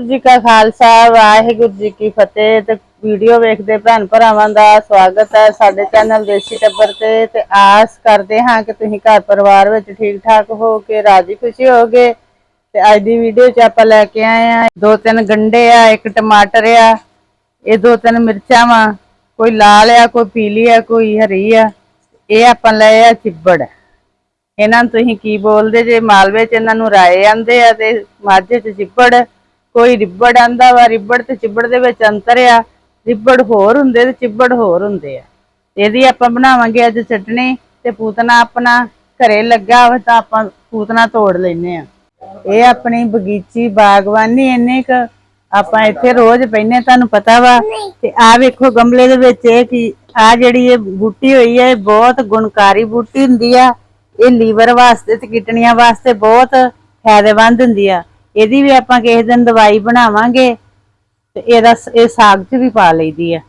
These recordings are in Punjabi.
ਵਾਹਿਗੁਰੂ ਜੀ ਕਾ ਖਾਲਸਾ, ਵਾਹਿਗੁਰੂ ਜੀ ਕੀ ਫਤਿਹ। ਤੇ ਵੀਡੀਓ ਵੇਖਦੇ ਭੈਣ ਭਰਾਵਾਂ ਦਾ ਸਵਾਗਤ ਹੈ ਸਾਡੇ ਚੈਨਲ ਦੇਸੀ ਟੱਬਰ ਤੇ। ਤੇ ਆਸ ਕਰਦੇ ਹਾਂ ਕਿ ਤੁਸੀਂ ਘਰ ਪਰਿਵਾਰ ਵਿੱਚ ਠੀਕ ਠਾਕ ਹੋ ਕੇ ਰਾਜੀ ਖੁਸ਼ੀ ਹੋਗੇ ਤੇ ਅੱਜ ਦੀ ਵੀਡੀਓ 'ਚ ਆਪਾਂ ਲੈ ਕੇ ਆਏ ਆ ਦੋ ਤਿੰਨ ਗੰਡੇ ਆ, ਇੱਕ ਟਮਾਟਰ ਆ, ਇਹ ਦੋ ਤਿੰਨ ਮਿਰਚਾਂ ਵਾ। ਕੋਈ ਲਾਲ ਆ, ਕੋਈ ਪੀਲੀ ਆ, ਕੋਈ ਹਰੀ ਆ। ਇਹ ਆਪਾਂ ਲਏ ਆ ਚਿੱਬੜ। ਇਹਨਾਂ ਨੂੰ ਤੁਸੀਂ ਕੀ ਬੋਲਦੇ ਜੇ? ਮਾਲਵੇ ਚ ਇਹਨਾਂ ਨੂੰ ਰਾਏ ਆਂਦੇ ਆ ਤੇ ਮਾਝੇ ਚ ਚਿੱਬੜ। ਕੋਈ ਰਿੱਬੜ ਆਂਦਾ ਵਾ, ਰਿੱਬੜ ਤੇ ਚਿੱਬੜ ਦੇ ਵਿੱਚ ਅੰਤਰ ਆ, ਰਿੱਬੜ ਹੋਰ ਹੁੰਦੇ ਤੇ ਚਿੱਬੜ ਹੋਰ ਹੁੰਦੇ ਆ। ਇਹਦੀ ਆਪਾਂ ਬਣਾਵਾਂਗੇ ਅੱਜ ਚਟਣੀ ਤੇ ਪੂਤਨਾ ਆਪਣਾ ਘਰੇ ਲੱਗਾ ਹੋਵੇ ਤਾਂ ਆਪਾਂ ਪੂਤਨਾ ਤੋੜ ਲੈਨੇ ਆ। ਇਹ ਆਪਣੀ ਬਗੀਚੀ ਬਾਗਬਾਨੀ ਇੰਨੇ ਕ ਆਪਾਂ ਇੱਥੇ ਰੋਜ਼ ਪੈਨੇ ਤੁਹਾਨੂੰ ਪਤਾ ਵਾ। ਤੇ ਆ ਵੇਖੋ ਗਮਲੇ ਦੇ ਵਿੱਚ ਇਹ ਕੀ ਆ ਜਿਹੜੀ ਇਹ ਬੂਟੀ ਹੋਈ ਹੈ ਇਹ ਬਹੁਤ ਗੁਣਕਾਰੀ ਬੂਟੀ ਹੁੰਦੀ ਆ। ਇਹ ਲੀਵਰ ਵਾਸਤੇ ਤੇ ਕਿਡਨੀਆਂ ਵਾਸਤੇ ਬਹੁਤ ਫਾਇਦੇਮੰਦ ਹੁੰਦੀ ਆ। ਇਹਦੀ ਵੀ ਆਪਾਂ ਕਿਸੇ ਦਿਨ ਦਵਾਈ ਬਣਾਵਾਂਗੇ ਤੇ ਇਹਦਾ ਇਹ ਸਾਗ 'ਚ ਵੀ ਪਾ ਲਈਦੀ ਆ।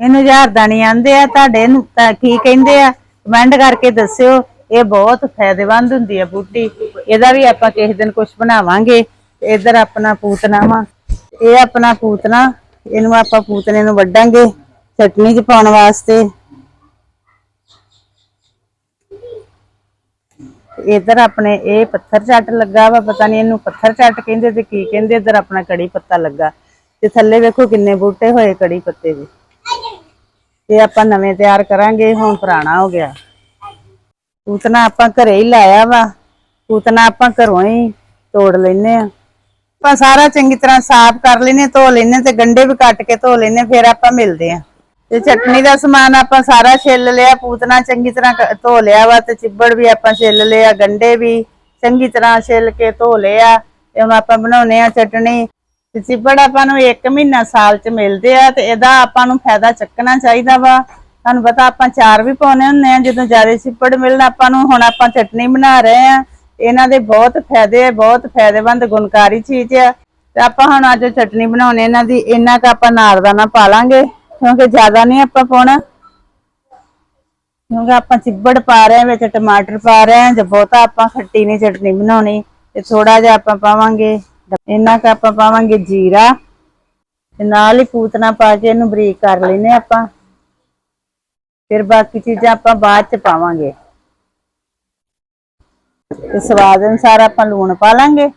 ਇਹਨੂੰ ਹਜ਼ਾਰਦਾਨੀ ਆਂਦੇ ਆ, ਤੁਹਾਡੇ ਨੂੰ ਤਾਂ ਕੀ ਕਹਿੰਦੇ ਆ? ਕਮੈਂਟ ਕਰਕੇ ਦੱਸਿਓ, ਇਹ ਬਹੁਤ ਫਾਇਦੇਮੰਦ ਹੁੰਦੀ ਆ ਬੂਟੀ। ਇਹਦਾ ਵੀ ਆਪਾਂ ਕਿਸੇ ਦਿਨ ਕੁਝ ਬਣਾਵਾਂਗੇ। ਤੇ ਇੱਧਰ ਆਪਣਾ ਪੂਤਨਾ ਵਾ। ਇਹ ਆਪਣਾ ਪੂਤਨਾ, ਇਹਨੂੰ ਆਪਾਂ ਪੂਤਨੇ ਨੂੰ ਵੱਢਾਂਗੇ ਚਟਨੀ 'ਚ ਪਾਉਣ ਵਾਸਤੇ। ਇਧਰ ਆਪਣੇ ਇਹ ਪੱਥਰ ਚੱਟ ਲੱਗਾ ਵਾ, ਪਤਾ ਨਹੀਂ ਇਹਨੂੰ ਪੱਥਰ ਚੱਟ ਕਹਿੰਦੇ ਤੇ ਕੀ ਕਹਿੰਦੇ, ਇਧਰ ਆਪਣਾ ਕੜੀ ਪੱਤਾ ਲੱਗਾ। ਤੇ ਥੱਲੇ ਵੇਖੋ ਕਿੰਨੇ ਬੂਟੇ ਹੋਏ ਕੜੀ ਪੱਤੇ ਦੇ। ਇਹ ਆਪਾਂ ਨਵੇਂ ਤਿਆਰ ਕਰਾਂਗੇ ਹੁਣ ਪੁਰਾਣਾ ਹੋ ਗਿਆ। ਪੂਤਨਾ ਆਪਾਂ ਘਰੇ ਹੀ ਲਾਇਆ ਵਾ ਪੂਤਨਾ ਆਪਾਂ ਘਰੋਂ ਹੀ ਤੋੜ ਲੈਨੇ ਆ। ਆਪਾਂ ਸਾਰਾ ਚੰਗੀ ਤਰ੍ਹਾਂ ਸਾਫ਼ ਕਰ ਲੈਨੇ ਧੋ ਲੈਨੇ ਤੇ ਗੰਡੇ ਵੀ ਕੱਟ ਕੇ ਧੋ ਲੈਨੇ ਫਿਰ ਆਪਾਂ ਮਿਲਦੇ ਆ। ਤੇ ਚਟਨੀ ਦਾ ਸਮਾਨ ਆਪਾਂ ਸਾਰਾ ਛਿੱਲ ਲਿਆ, ਪੂਤਨਾ ਚੰਗੀ ਤਰ੍ਹਾਂ ਧੋ ਲਿਆ ਵਾ ਤੇ ਚਿੱਬੜ ਵੀ ਆਪਾਂ ਛਿੱਲ ਲਿਆ, ਗੰਡੇ ਵੀ ਚੰਗੀ ਤਰ੍ਹਾਂ ਛਿੱਲ ਕੇ ਧੋ ਲਿਆ ਤੇ ਹੁਣ ਆਪਾਂ ਬਣਾਉਨੇ ਆ ਚਟਨੀ। ਤੇ ਚਿੱਬੜ ਆਪਾਂ ਨੂੰ 1 ਮਹੀਨਾ ਸਾਲ ਚ ਮਿਲਦੇ ਆ ਤੇ ਇਹਦਾ ਆਪਾਂ ਨੂੰ ਫਾਇਦਾ ਚੱਕਣਾ ਚਾਹੀਦਾ ਵਾ। ਤੁਹਾਨੂੰ ਪਤਾ ਆਪਾਂ ਚਾਰ ਵੀ ਪਾਉਨੇ ਹੁੰਨੇ ਆ ਜਦੋਂ ਜ਼ਿਆਦਾ ਚਿੱਬੜ ਮਿਲਣ ਆਪਾਂ ਨੂੰ, ਹੁਣ ਆਪਾਂ ਚਟਨੀ ਬਣਾ ਰਹੇ ਆ ਇਹਨਾਂ ਦੇ ਬਹੁਤ ਫਾਇਦੇ ਆ, ਬਹੁਤ ਫਾਇਦੇਮੰਦ, ਗੁਣਕਾਰੀ ਚੀਜ਼ ਆ। ਤੇ ਆਪਾਂ ਹੁਣ ਅੱਜ ਚਟਨੀ ਬਣਾਉਣੇ, ਇਹਨਾਂ ਦੀ ਇੰਨਾ ਕ ਆਪਾਂ ਨਾਰਦਾਨਾ ਪਾ ਲਾਂਗੇ। ਕਿਉਂਕਿ ਜ਼ਿਆਦਾ ਨਹੀਂ ਆਪਾਂ ਪਾਉਣਾ। ਕਿਉਂਕਿ ਆਪਾਂ ਚਿੱਬੜ ਪਾ ਰਹੇ ਹਾਂ, ਵਿੱਚ ਟਮਾਟਰ ਪਾ ਰਹੇ ਹਾਂ, ਜੇ ਬਹੁਤਾ ਆਪਾਂ ਖੱਟੀ ਨਹੀਂ ਚਟਨੀ ਬਣਾਉਣੀ, ਤੇ ਥੋੜਾ ਜਿਹਾ ਆਪਾਂ ਪਾਵਾਂਗੇ। ਇੰਨਾ ਕ ਆਪਾਂ ਪਾਵਾਂਗੇ ਜੀਰਾ। ਤੇ ਨਾਲ ਹੀ ਪੂਤਨਾ ਪਾ ਕੇ ਇਹਨੂੰ ਬਰੀਕ ਕਰ ਲੈਨੇ ਆਪਾਂ। ਫਿਰ ਬਾਕੀ ਚੀਜ਼ਾਂ ਆਪਾਂ ਬਾਅਦ ਚ ਪਾਵਾਂਗੇ। ਤੇ ਸਵਾਦ ਅਨੁਸਾਰ ਆਪਾਂ ਲੂਣ ਪਾ ਲਾਂਗੇ।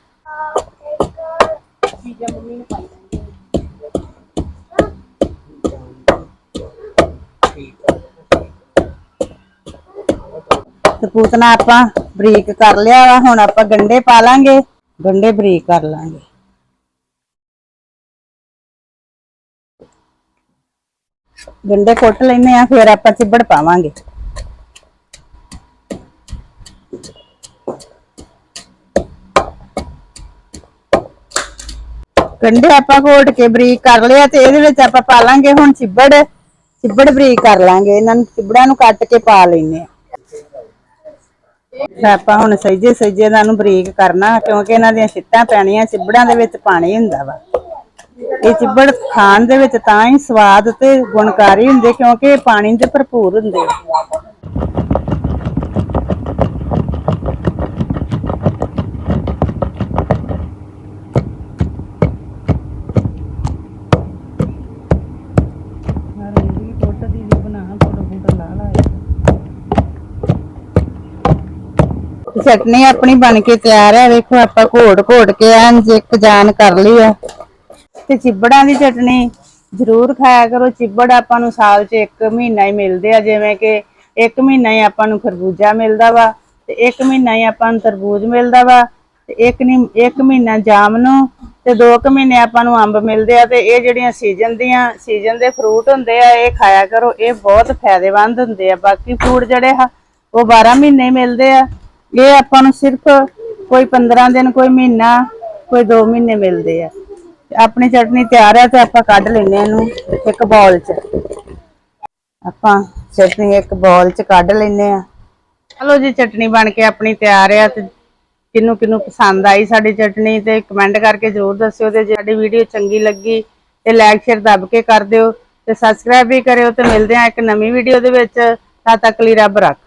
ਤੇ ਪੂਤਨਾ ਆਪਾਂ ਬਰੀਕ ਕਰ ਲਿਆ ਵਾ, ਹੁਣ ਆਪਾਂ ਗੰਡੇ ਪਾ ਲਾਂਗੇ। ਗੰਡੇ ਬਰੀਕ ਕਰ ਲਾਂਗੇ। ਗੰਡੇ ਕੁੱਟ ਲੈਨੇ ਆ ਫਿਰ ਆਪਾਂ ਚਿੱਬੜ ਪਾਵਾਂਗੇ। ਗੰਡੇ ਆਪਾਂ ਘੋਟ ਕੇ ਬਰੀਕ ਕਰ ਲਿਆ ਤੇ ਇਹਦੇ ਵਿੱਚ ਆਪਾਂ ਪਾ ਲਾਂਗੇ ਹੁਣ ਚਿੱਬੜ। ਚਿੱਬੜ ਬਰੀਕ ਕਰ ਲਾਂਗੇ। ਇਹਨਾਂ ਨੂੰ ਚਿੱਬੜਾਂ ਨੂੰ ਕੱਟ ਕੇ ਪਾ ਲੈਨੇ ਆ ਆਪਾਂ ਹੁਣ ਸਹੀਜੇ ਸਹੀਜੇ ਇਹਨਾਂ ਨੂੰ ਬਰੀਕ ਕਰਨਾ, ਕਿਉਂਕਿ ਇਹਨਾਂ ਦੀਆਂ ਛਿੱਟਾਂ ਪੈਣੀਆਂ, ਚਿੱਬੜਾਂ ਦੇ ਵਿੱਚ ਪਾਣੀ ਹੁੰਦਾ ਵਾ। ਇਹ ਚਿੱਬੜ ਖਾਣ ਦੇ ਵਿੱਚ ਤਾਂ ਹੀ ਸਵਾਦ ਤੇ ਗੁਣਕਾਰੀ ਹੁੰਦੇ, ਕਿਉਂਕਿ ਇਹ ਪਾਣੀ ਦੇ ਭਰਪੂਰ ਹੁੰਦੇ ਚਟਨੀ ਆਪਣੀ ਬਣ ਕੇ ਤਿਆਰ ਹੈ ਵੇਖੋ ਆਪਾਂ ਘੋੜ ਘੋੜ ਕੇ ਐਨ ਜੇ ਜਾਨ ਕਰ ਲਈ ਆ। ਤੇ ਚਿੱਬੜਾਂ ਦੀ ਚਟਨੀ ਜ਼ਰੂਰ ਖਾਇਆ ਕਰੋ। ਚਿੱਬੜ ਆਪਾਂ ਨੂੰ ਸਾਲ 'ਚ ਇੱਕ ਮਹੀਨਾ ਹੀ ਮਿਲਦੇ ਆ, ਜਿਵੇਂ ਕਿ ਇੱਕ ਮਹੀਨਾ ਹੀ ਆਪਾਂ ਨੂੰ ਖਰਬੂਜਾ ਮਿਲਦਾ ਵਾ, ਤੇ ਇੱਕ ਮਹੀਨਾ ਹੀ ਆਪਾਂ ਨੂੰ ਤਰਬੂਜ ਮਿਲਦਾ ਵਾ, ਤੇ ਇੱਕ ਨਹੀਂ ਇੱਕ ਮਹੀਨਾ ਜਾਮਨੂੰ ਤੇ ਦੋ ਕੁ ਮਹੀਨੇ ਆਪਾਂ ਨੂੰ ਅੰਬ ਮਿਲਦੇ ਆ, ਤੇ ਇਹ ਜਿਹੜੀਆਂ ਸੀਜ਼ਨ ਦੀਆਂ, ਸੀਜ਼ਨ ਦੇ ਫਰੂਟ ਹੁੰਦੇ ਆ, ਇਹ ਖਾਇਆ ਕਰੋ। ਇਹ ਬਹੁਤ ਫਾਇਦੇਮੰਦ ਹੁੰਦੇ ਆ। ਬਾਕੀ ਫਰੂਟ ਜਿਹੜੇ ਆ, ਉਹ 12 ਮਹੀਨੇ ਮਿਲਦੇ ਆ। ਇਹ ਆਪਾਂ ਨੂੰ ਸਿਰਫ ਕੋਈ 15 ਦਿਨ, ਕੋਈ ਮਹੀਨਾ, ਕੋਈ 2 ਮਹੀਨੇ ਮਿਲਦੇ ਆ। ਆਪਣੀ ਚਟਨੀ ਤਿਆਰ ਹੈ ਤੇ ਆਪਾਂ ਕੱਢ ਲੈਨੇ ਆ ਇਹਨੂੰ ਇੱਕ ਬਾਉਲ 'ਚ। ਆਪਾਂ ਚਟਨੀ ਇੱਕ ਬਾਉਲ 'ਚ ਕੱਢ ਲੈਨੇ ਆ ਚਲੋ ਜੀ, ਚਟਨੀ ਬਣ ਕੇ ਆਪਣੀ ਤਿਆਰ ਆ ਤੇ ਕਿਨੂੰ ਕਿਨੂੰ ਪਸੰਦ ਆਈ ਸਾਡੀ ਚਟਨੀ ਤੇ ਕਮੈਂਟ ਕਰਕੇ ਜਰੂਰ ਦੱਸਿਓ ਤੇ ਜੇ ਸਾਡੀ ਵੀਡੀਓ ਚੰਗੀ ਲੱਗੀ ਤੇ ਲਾਈਕ ਸ਼ੇਅਰ ਦੱਬ ਕੇ ਕਰ ਦਿਓ ਤੇ ਸਬਸਕ੍ਰਾਈਬ ਵੀ ਕਰਿਓ ਤੇ ਮਿਲਦੇ ਆ ਇੱਕ ਨਵੀਂ ਵੀਡੀਓ ਦੇ ਵਿੱਚ। ਤਦ ਤੱਕ ਲਈ ਰੱਬ ਰੱਖ।